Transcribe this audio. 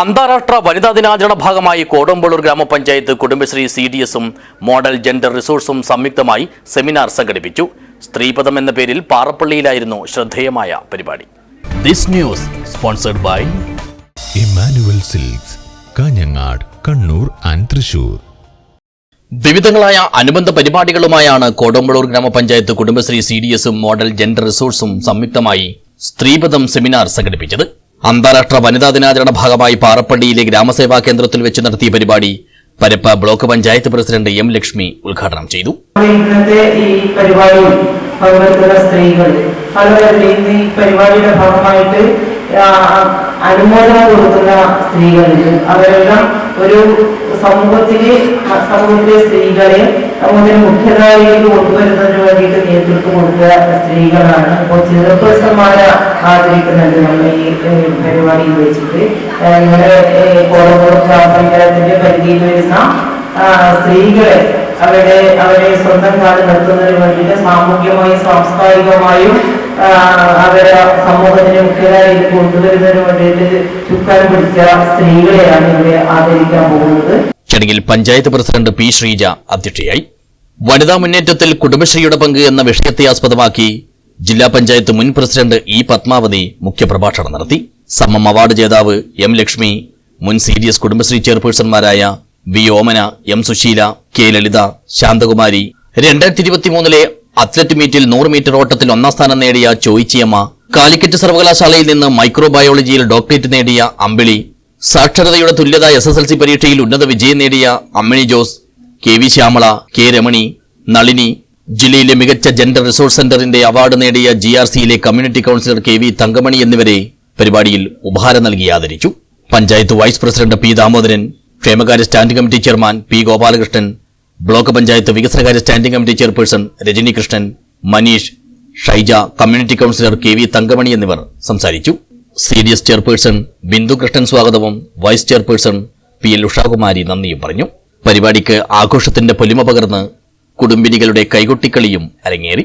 അന്താരാഷ്ട്ര വനിതാ ദിനാചരണ ഭാഗമായി കോടമ്പള്ളൂർ ഗ്രാമപഞ്ചായത്ത് കുടുംബശ്രീ സി ഡി എസും മോഡൽ ജെൻഡർ റിസോഴ്സും സംയുക്തമായി സെമിനാർ സംഘടിപ്പിച്ചു. സ്ത്രീപദം എന്ന പേരിൽ പാറപ്പള്ളിയിലായിരുന്നു ശ്രദ്ധേയമായ പരിപാടി. This news sponsored by Emmanuel silks Kanhangad Kannur and Thrissur വിവിധങ്ങളായ അനുബന്ധ പരിപാടികളുമായാണ് കോടമ്പളൂർ ഗ്രാമപഞ്ചായത്ത് കുടുംബശ്രീ സി ഡി എസും മോഡൽ ജെൻഡർ റിസോഴ്സും സംയുക്തമായി സ്ത്രീപദം സെമിനാർ സംഘടിപ്പിച്ചത്. അന്താരാഷ്ട്ര വനിതാ ദിനാചരണ ഭാഗമായി പാറപ്പള്ളിയിലെ ഗ്രാമസേവാ കേന്ദ്രത്തിൽ വെച്ച് നടത്തിയ പരിപാടി Parappa block panchayat president M Lakshmi ഉദ്ഘാടനം ചെയ്തു. ഇന്നത്തെ ഈ പരിപാടിയിൽ പങ്കെടുക്കുന്ന സ്ത്രീകൾ അതുപോലെ ഈ പരിപാടിയുടെ ഭാഗമായിട്ട് അനുമോദനം കൊടുക്കുന്ന സ്ത്രീകളുണ്ട് അവരെല്ലാം ഒരു സമൂഹത്തിലെ സമൂഹത്തിലെ സ്ത്രീകളെ സമൂഹത്തിന് മുഖ്യധാരയിലേക്ക് കൊണ്ടുവരുന്നതിന് വേണ്ടിയിട്ട് നേതൃത്വം കൊടുക്കുക സ്ത്രീകളാണ്. ഇപ്പോൾ ചെറുപ്പേഴ്സന്മാരെ ആദരിക്കുന്നുണ്ട് നമ്മൾ ഈ പരിപാടി വെച്ചിട്ട് ഏഹ്, കോളമൂർ പരിധിയിൽ വരുന്ന സ്ത്രീകളെ അവരുടെ അവരെ സ്വന്തം കാലം നിർത്തുന്നതിന് വേണ്ടിയിട്ട് സാമൂഹ്യമായും സാംസ്കാരികമായും അവരെ സമൂഹത്തിന് മുഖ്യധാരയിൽ കൊണ്ടുവരുന്നതിന് വേണ്ടിയിട്ട് ചുക്കാൻ പിടിച്ച സ്ത്രീകളെയാണ് ഇവിടെ ആദരിക്കാൻ പോകുന്നത്. ചടങ്ങിൽ പഞ്ചായത്ത് പ്രസിഡന്റ് പി ശ്രീജ അധ്യക്ഷയായി. വനിതാ മുന്നേറ്റത്തിൽ കുടുംബശ്രീയുടെ പങ്ക് എന്ന വിഷയത്തെ ആസ്പദമാക്കി ജില്ലാ പഞ്ചായത്ത് മുൻ പ്രസിഡന്റ് ഇ പത്മാവതി മുഖ്യപ്രഭാഷണം നടത്തി. സമ്മം അവാർഡ് ജേതാവ് എം ലക്ഷ്മി മുൻ സീരിയസ് Kudumbashree ചെയർപേഴ്സൺമാരായ V Omana M Susheela K Lalitha Shanthakumari. രണ്ടായിരത്തി ഇരുപത്തിമൂന്നിലെ അത്ലറ്റ് മീറ്റിൽ നൂറ് മീറ്റർ ഓട്ടത്തിൽ ഒന്നാം സ്ഥാനം നേടിയ ചോയിച്ചിയമ്മ കാലിക്കറ്റ് സർവകലാശാലയിൽ നിന്ന് മൈക്രോബയോളജിയിൽ ഡോക്ടറേറ്റ് നേടിയ അമ്പിളി സാക്ഷരതയുടെ തുല്യത എസ് എസ് എൽ സി പരീക്ഷയിൽ ഉന്നത വിജയം നേടിയ Ammini Jose K V Shyamala K Ramani Nalini ജില്ലയിലെ മികച്ച ജെൻഡർ റിസോഴ്സ് സെന്ററിന്റെ അവാർഡ് നേടിയ ജി ആർ സിയിലെ community councillor K V Thankamani എന്നിവരെ പരിപാടിയിൽ ഉപഹാരം നൽകി ആദരിച്ചു. Panchayat vice president P Damodaran ക്ഷേമകാര്യ standing committee chairman P Gopalakrishnan block panchayat വികസനകാര്യ standing committee chairperson Rajani Krishnan Manish Shaija community councillor K V Thankamani എന്നിവർ സംസാരിച്ചു. C D S chairperson Bindu Krishnan സ്വാഗതവും vice chairperson P L Ushakumari നന്ദിയും പറഞ്ഞു. പരിപാടിക്ക് ആഘോഷത്തിന്റെ പൊലിമ പകർന്ന് കുടുംബിനികളുടെ കൈകൊട്ടിക്കളിയും അരങ്ങേറി.